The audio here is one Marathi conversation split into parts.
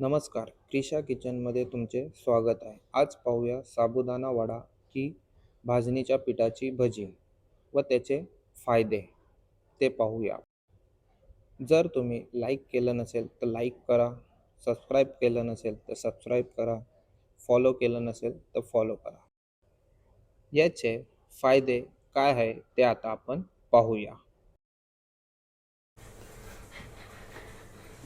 नमस्कार क्रिशा किचनमध्ये तुमचे स्वागत आहे. आज पाहूया साबुदाणा वडा ही भाजणीच्या पिठाची भजी व त्याचे फायदे ते पाहूया. जर तुम्ही लाईक केलं नसेल तर लाईक करा सबस्क्राईब केलं नसेल तर सबस्क्राईब करा फॉलो केलं नसेल तर फॉलो करा. याचे फायदे काय आहे ते आता आपण पाहूया.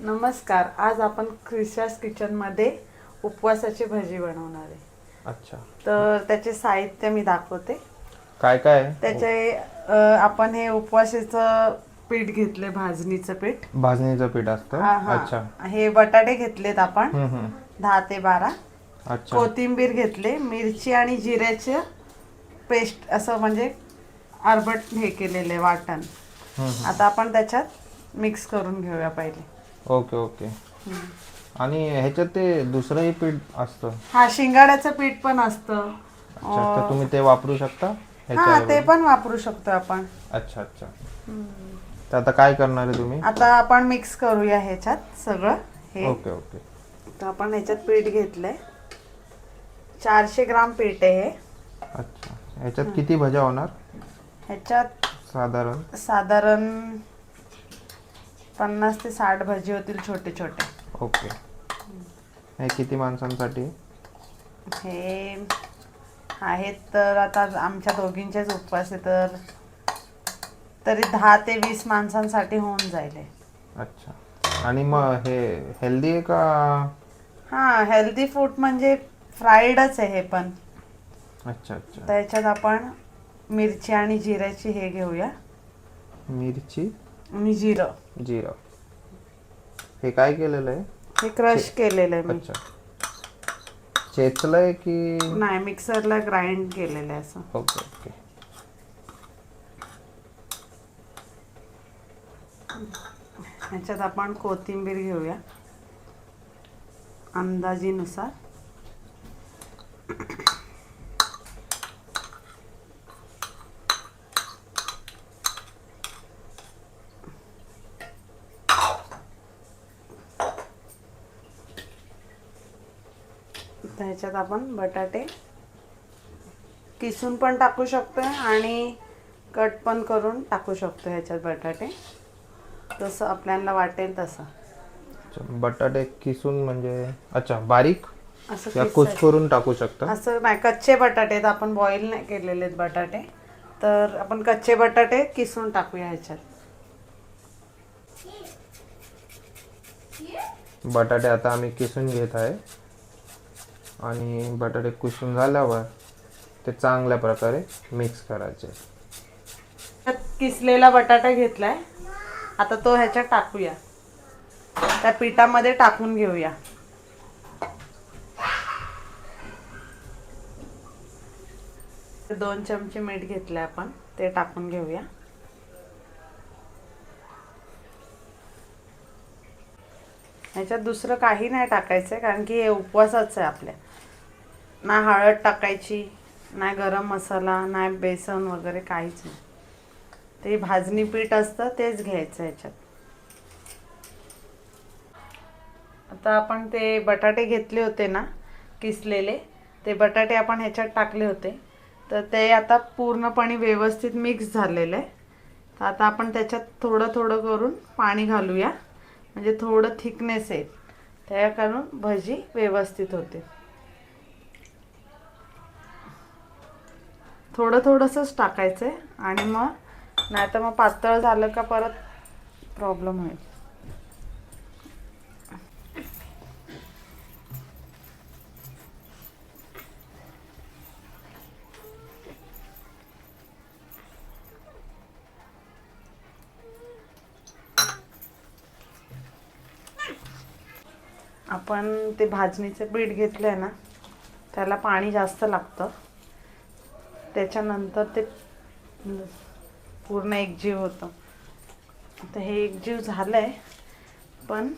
नमस्कार आज आपण क्रिशास किचनमध्ये उपवासाची भजी बनवणार आहे. अच्छा. तर त्याचे साहित्य मी दाखवते. काय काय? आहे? त्याचे अ, आपण हे उपवासाचं पीठ घेतले भाजणीचं पीठ. भाजणीचं पीठ असतं? हा, हा. अच्छा. हे बटाटे घेतलेत आपण. हम्म, हम्म. दहा ते बारा. अच्छा. कोथिंबीर घेतले मिरची आणि जिऱ्याचे पेस्ट असं म्हणजे आरबट हे केलेले वाटण. हम्म, आता आपण त्याच्यात मिक्स करून घेऊया पहिले. Okay okay. आणि ह्याच्यात ते दुसरंही पीठ असतं? हा शिंगाड्याचं पीठ पण असतं. अच्छा तर तुम्ही ते वापरू शकता हा ह्याच्याऐवजी? ते पण वापरू शकतो आपण. अच्छा अच्छा. तर आता काय करणार आहे तुम्ही? आता आपण मिक्स करूया ह्याच्यात सगळं. हे ओके ओके. तर आपण ह्याच्यात पीठ घेतलंय. चारशे ग्राम पीठ आहे हे. अच्छा. ह्याच्यात किती भज्या होणार? ह्याच्यात साधारण? साधारण पन्नास ते साठ भजी होतील छोटे छोटे. ओके. हे किती माणसांसाठी? हे आहेत तर आता आमच्या दोघींचेच उपवास आहे तर तरी दहा ते वीस माणसांसाठी होऊन जाईल हे. अच्छा. आणि मग हे हेल्दी आहे का? हा हेल्दी फूड म्हणजे फ्राईडच आहे हे पण. अच्छा अच्छा. त्याच्यात आपण मिरची आणि जिऱ्याची हे घेऊया. मिरची? आणि जिरं जिरा हे काय केलेलं आहे? हे क्रश केलेलं आहे मी. अच्छा. चेचलंय की? नाही मिक्सरला ग्राइंड केलेलं आहे असं. Okay okay. ह्याच्यात आपण कोथिंबीर घेऊया. अंदाजीनुसार. तर ह्याच्यात आपण बटाटे किसून पण टाकू शकतो आणि कट पण करून टाकू शकतो ह्याच्यात बटाटे. तसं आपल्याला वाटेल तसं. बटाटे किसून म्हणजे अच्छा बारीक असं या किसायचं. कुचकरून टाकू शकता? असं नाही कच्चे बटाटे आहेत आपण बॉईल नाही केलेले आहेत बटाटे. तर आपण कच्चे बटाटे किसून टाकूया ह्याच्यात. बटाटे आता आम्ही किसून घेत आहे. आणि बटाटे कुसून झाल्यावर ते चांगल्या प्रकारे मिक्स करायचे. त्यात किसलेला बटाटा घेतलाय. आता तो ह्याच्यात टाकूया. त्या पिठामध्ये टाकून घेऊया. दोन चमचे मीठ घेतलंय आपण ते टाकून घेऊया. ह्याच्यात दुसरं काही नाही टाकायचं आहे कारण की हे उपवासाचं आहे आपल्या. ना हळद टाकायची नाही गरम मसाला नाही बेसन वगैरे काहीच नाही. ते भाजणी पीठ असतं तेच घ्यायचं ह्याच्यात आता आपण ते बटाटे घेतले होते ना किसलेले ते बटाटे आपण ह्याच्यात टाकले होते. तर ते आता पूर्णपणे व्यवस्थित मिक्स झालेलं. आहे तर आता आपण त्याच्यात थोडं थोडं करून पाणी घालूया. म्हणजे थोडं थिकनेस येईल. त्या करून भजी व्यवस्थित होते. थोडं थोडंसंच टाकायचं आहे आणि मग नाही तर मग पातळ झालं का परत प्रॉब्लेम होईल. आपण ते भाजणीचं पीठ घेतलं आहे ना त्याला पाणी जास्त लागतं. त्याच्यानंतर ते पूर्ण एकजीव होतं. तर हे एकजीव झालं आहे पण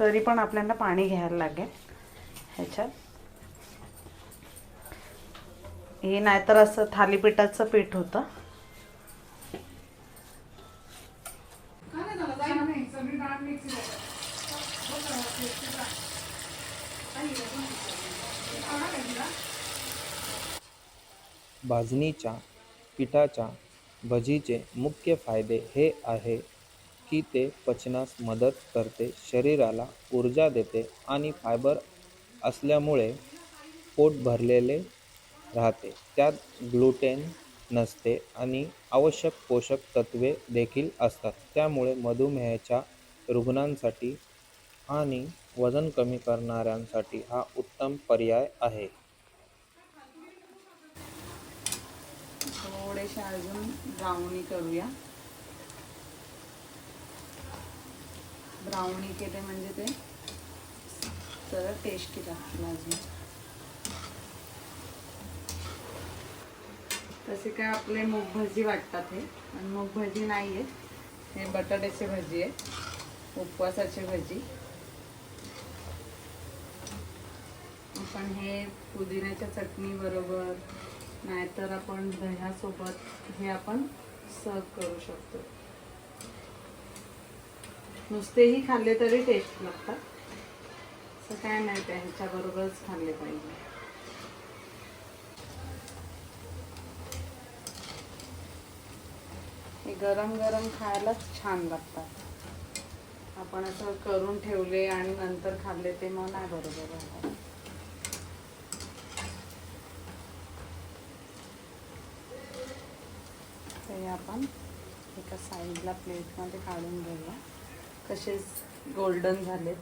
तरी पण आपल्याला पाणी घ्यायला लागेल ह्याच्यात. हे नाहीतर असं थालीपीठाचं पीठ होतं. भाजणीच्या पिठाच्या भजीचे मुख्य फायदे हे आहे की ते पचनास मदत करते शरीराला ऊर्जा देते आणि फायबर असल्यामुळे पोट भरलेले राहते. त्यात ग्लुटेन नसते आणि आवश्यक पोषक तत्वे देखील असतात. त्यामुळे मधुमेहाच्या रुग्णांसाठी आणि वजन कमी करणाऱ्यांसाठी हा उत्तम पर्याय आहे. थोडेसे अजून ब्राउनी करूया. ब्राउनी केले म्हणजे ते तर टेस्टी लागतील अजून. तसे काय आपले मूग भजी वाटतात हे. आणि मूग भजी नाही हे बटाट्याची भजी आहे. उपवासाची भजी. आपण हे पुदिन्याच्या चटणी बरोबर नाहीतर आपण दह्यासोबत हे आपण सर्व करू शकतो. नुसतेही खाल्ले तरी टेस्ट लागतात. असं काय नाही त्या ह्याच्याबरोबरच खाल्ले पाहिजे. हे गरम गरम खायलाच छान लागतात. आपण असं करून ठेवले आणि नंतर खाल्ले ते मग नाही बरोबर राहतात हे आपण. एका साईडला प्लेटमध्ये काढून घेऊया. कसेच गोल्डन झालेत.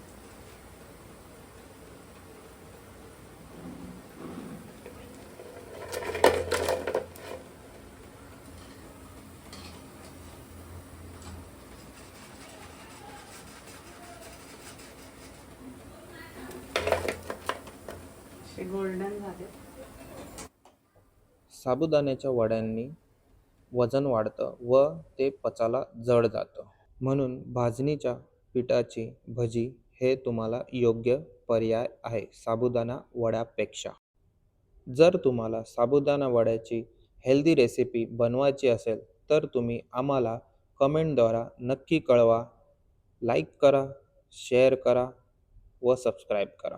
गोल्डन झालेत. साबुदाण्याच्या वड्यांनी वजन वाढतं व ते पचाला जड जातं. म्हणून भाजणीच्या पिठाची भजी हे तुम्हाला योग्य पर्याय आहे साबुदाणा वड्यापेक्षा. जर तुम्हाला साबुदाणा वड्याची हेल्दी रेसिपी बनवायची असेल तर तुम्ही आम्हाला कमेंटद्वारा नक्की कळवा लाईक करा शेअर करा व सबस्क्राईब करा.